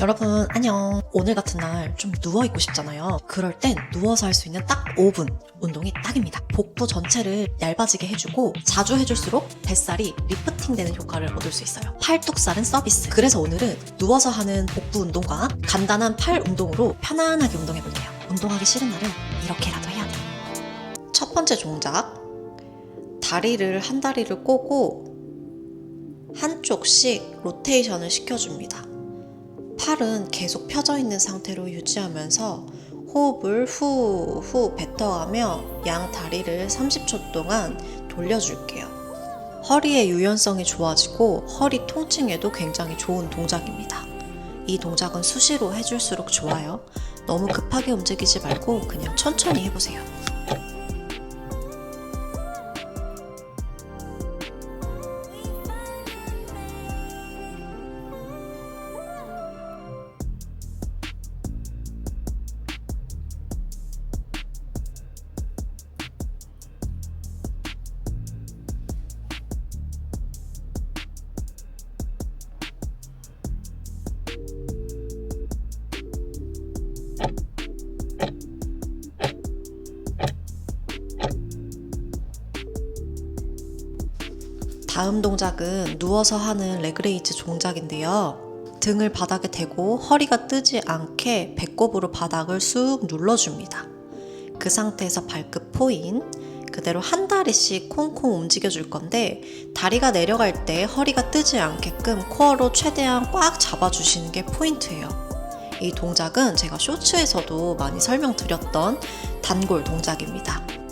여러분 안녕. 오늘 같은 날 좀 누워있고 싶잖아요. 그럴 땐 누워서 할 수 있는 딱 5분 운동이 딱입니다. 복부 전체를 얇아지게 해주고 자주 해줄수록 뱃살이 리프팅 되는 효과를 얻을 수 있어요. 팔뚝살은 서비스. 그래서 오늘은 누워서 하는 복부 운동과 간단한 팔 운동으로 편안하게 운동해볼게요. 운동하기 싫은 날은 이렇게라도 해야 돼첫 번째 동작. 다리를 한 다리를 꼬고 한쪽씩 로테이션을 시켜줍니다. 팔은 계속 펴져 있는 상태로 유지하면서 호흡을 후, 후 뱉어가며 양 다리를 30초 동안 돌려줄게요. 허리의 유연성이 좋아지고 허리 통증에도 굉장히 좋은 동작입니다. 이 동작은 수시로 해줄수록 좋아요. 너무 급하게 움직이지 말고 그냥 천천히 해보세요. 다음 동작은 누워서 하는 레그레이즈 동작인데요. 등을 바닥에 대고 허리가 뜨지 않게 배꼽으로 바닥을 쑥 눌러줍니다. 그 상태에서 발끝 포인, 그대로 한 다리씩 콩콩 움직여 줄 건데 다리가 내려갈 때 허리가 뜨지 않게끔 코어로 최대한 꽉 잡아주시는 게 포인트예요. 이 동작은 제가 쇼츠에서도 많이 설명드렸던 단골 동작입니다.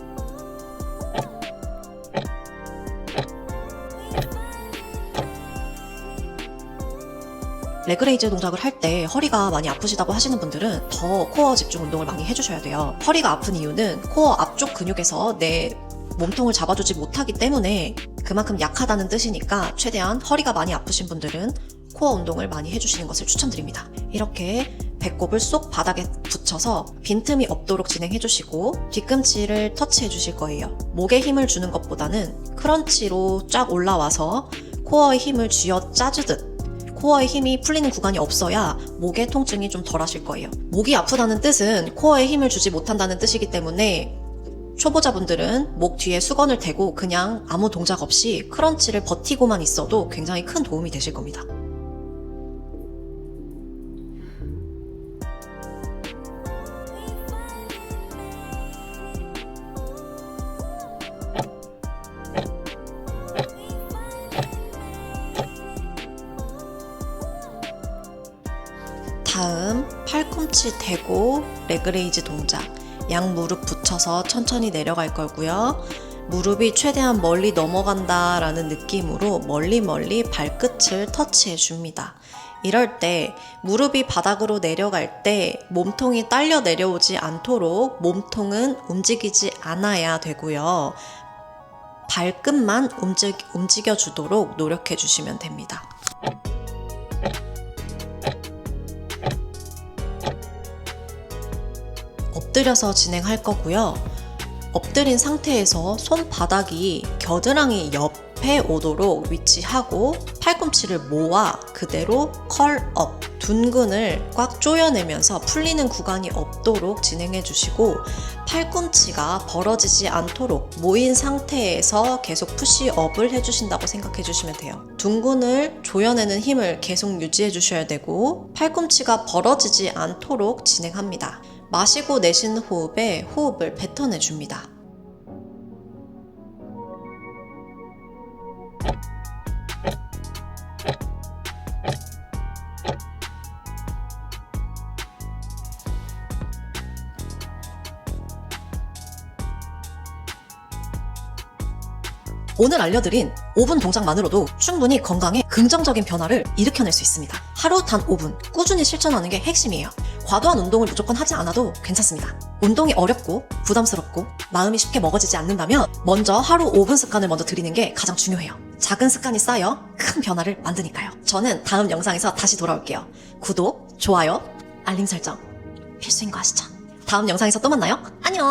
레그레이즈 동작을 할 때 허리가 많이 아프시다고 하시는 분들은 더 코어 집중 운동을 많이 해주셔야 돼요. 허리가 아픈 이유는 코어 앞쪽 근육에서 내 몸통을 잡아주지 못하기 때문에 그만큼 약하다는 뜻이니까 최대한 허리가 많이 아프신 분들은 코어 운동을 많이 해주시는 것을 추천드립니다. 이렇게 배꼽을 쏙 바닥에 붙여서 빈틈이 없도록 진행해 주시고 뒤꿈치를 터치해 주실 거예요. 목에 힘을 주는 것보다는 크런치로 쫙 올라와서 코어에 힘을 쥐어 짜주듯 코어에 힘이 풀리는 구간이 없어야 목의 통증이 좀 덜 하실 거예요. 목이 아프다는 뜻은 코어에 힘을 주지 못한다는 뜻이기 때문에 초보자분들은 목 뒤에 수건을 대고 그냥 아무 동작 없이 크런치를 버티고만 있어도 굉장히 큰 도움이 되실 겁니다. 팔꿈치 대고 레그레이즈 동작 양 무릎 붙여서 천천히 내려갈 거고요. 무릎이 최대한 멀리 넘어간다 라는 느낌으로 멀리 멀리 발끝을 터치해 줍니다. 이럴 때 무릎이 바닥으로 내려갈 때 몸통이 딸려 내려오지 않도록 몸통은 움직이지 않아야 되고요. 발끝만 움직, 움직여 주도록 노력해 주시면 됩니다. 엎드려서 진행할 거고요. 엎드린 상태에서 손바닥이 겨드랑이 옆에 오도록 위치하고 팔꿈치를 모아 그대로 컬업 둔근을 꽉 조여내면서 풀리는 구간이 없도록 진행해 주시고 팔꿈치가 벌어지지 않도록 모인 상태에서 계속 푸시업을 해주신다고 생각해 주시면 돼요. 둔근을 조여내는 힘을 계속 유지해 주셔야 되고 팔꿈치가 벌어지지 않도록 진행합니다. 마시고 내쉬는 호흡에 호흡을 뱉어내 줍니다. 오늘 알려드린 5분 동작만으로도 충분히 건강에 긍정적인 변화를 일으켜낼 수 있습니다. 하루 단 5분 꾸준히 실천하는 게 핵심이에요. 과도한 운동을 무조건 하지 않아도 괜찮습니다. 운동이 어렵고 부담스럽고 마음이 쉽게 먹어지지 않는다면 먼저 하루 5분 습관을 먼저 들이는 게 가장 중요해요. 작은 습관이 쌓여 큰 변화를 만드니까요. 저는 다음 영상에서 다시 돌아올게요. 구독, 좋아요, 알림 설정 필수인 거 아시죠? 다음 영상에서 또 만나요. 안녕!